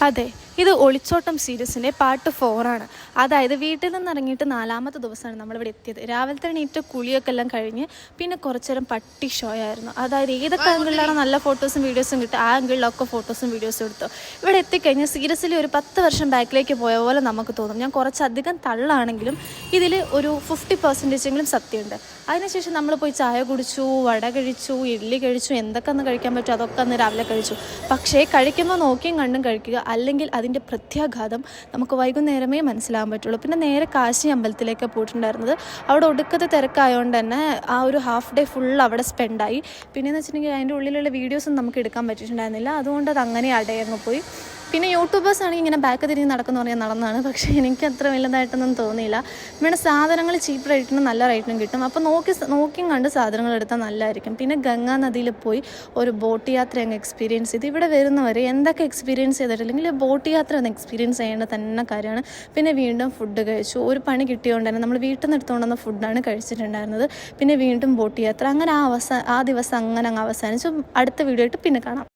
അതെ ഇത് ഒളിച്ചോട്ടം സീരീസിന്റെ പാർട്ട് ഫോറാണ്. അതായത് വീട്ടിൽ നിന്ന് ഇറങ്ങിയിട്ട് നാലാമത്തെ ദിവസമാണ് നമ്മളിവിടെ എത്തിയത്. രാവിലത്തെ എണീറ്റ് കുളിയൊക്കെ എല്ലാം കഴിഞ്ഞ് പിന്നെ കുറച്ചേരം പട്ടി ഷോ ആയിരുന്നു. അതായത് ഏതൊക്കെ ആംഗിളിലാണ് നല്ല ഫോട്ടോസും വീഡിയോസും കിട്ടുക ആ ആംഗിളിലൊക്കെ ഫോട്ടോസും വീഡിയോസും എടുത്തു. ഇവിടെ എത്തിക്കഴിഞ്ഞ് സീരിയസിൽ ഒരു പത്ത് വർഷം ബാക്കിലേക്ക് പോയ പോലെ നമുക്ക് തോന്നും. ഞാൻ കുറച്ചധികം തള്ളാണെങ്കിലും ഇതിൽ ഒരു ഫിഫ്റ്റി പെർസെന്റേജെങ്കിലും സത്യമുണ്ട്. അതിനുശേഷം നമ്മൾ പോയി ചായ കുടിച്ചു വട കഴിച്ചു ഇഡ്ഡലി കഴിച്ചു എന്തൊക്കെ ഒന്ന് കഴിക്കാൻ പറ്റും അതൊക്കെ അന്ന് രാവിലെ കഴിച്ചു. പക്ഷേ കഴിക്കുമ്പോൾ നോക്കിയും കണ്ടും കഴിക്കുക. അല്ലെങ്കിൽ അതിന്റെ പ്രത്യാഘാതം നമുക്ക് വൈകുന്നേരമേ മനസ്സിലാകാൻ പറ്റുള്ളൂ. പിന്നെ നേരെ കാശി അമ്പലത്തിലേക്ക് പോയിട്ടുണ്ടായിരുന്നത്. അവിടെ ഒടുക്കത്തെ തിരക്കായതുകൊണ്ട് തന്നെ ആ ഒരു ഹാഫ് ഡേ ഫുൾ അവിടെ സ്പെൻഡായി പിന്നെയെന്ന് വെച്ചിട്ടുണ്ടെങ്കിൽ അതിന്റെ ഉള്ളിലുള്ള വീഡിയോസും നമുക്ക് എടുക്കാൻ പറ്റിയിട്ടുണ്ടായിരുന്നില്ല. അതുകൊണ്ട് അത് അങ്ങനെ അടയങ്ങ് പോയി. പിന്നെ യൂട്യൂബേഴ്സ് ആണെങ്കിൽ ഇങ്ങനെ ബാക്ക് തിരിഞ്ഞ് നടക്കുന്ന പറഞ്ഞാൽ നടന്നതാണ് പക്ഷേ എനിക്ക് അത്ര വലുതായിട്ടൊന്നും തോന്നിയില്ല. ഇവിടെ സാധനങ്ങൾ ചീപ്പ് റേറ്റിനും നല്ല റേറ്റിനും കിട്ടും. അപ്പോൾ നോക്കി നോക്കിയും കണ്ട് സാധനങ്ങൾ എടുത്താൽ നല്ലതായിരിക്കും പിന്നെ ഗംഗാ നദിയിൽ പോയി ഒരു ബോട്ട് യാത്ര അങ്ങ് എക്സ്പീരിയൻസ് ചെയ്ത്. ഇവിടെ വരുന്നവർ എന്തൊക്കെ എക്സ്പീരിയൻസ് ചെയ്തിട്ടില്ലെങ്കിൽ ബോട്ട് യാത്ര ഒന്ന് എക്സ്പീരിയൻസ് ചെയ്യേണ്ട തന്നെ കാര്യമാണ്. പിന്നെ വീണ്ടും ഫുഡ് കഴിച്ചു. ഒരു പണി കിട്ടിയതുകൊണ്ട് തന്നെ നമ്മൾ വീട്ടിൽ നിന്ന് എടുത്തുകൊണ്ടുവന്ന ഫുഡാണ് കഴിച്ചിട്ടുണ്ടായിരുന്നത്. പിന്നെ വീണ്ടും ബോട്ട് യാത്ര. അങ്ങനെ ആ അവസാന ആ ദിവസം അങ്ങനെ അങ്ങ് അവസാനിച്ചു. അടുത്ത വീഡിയോ ആയിട്ട് പിന്നെ കാണാം.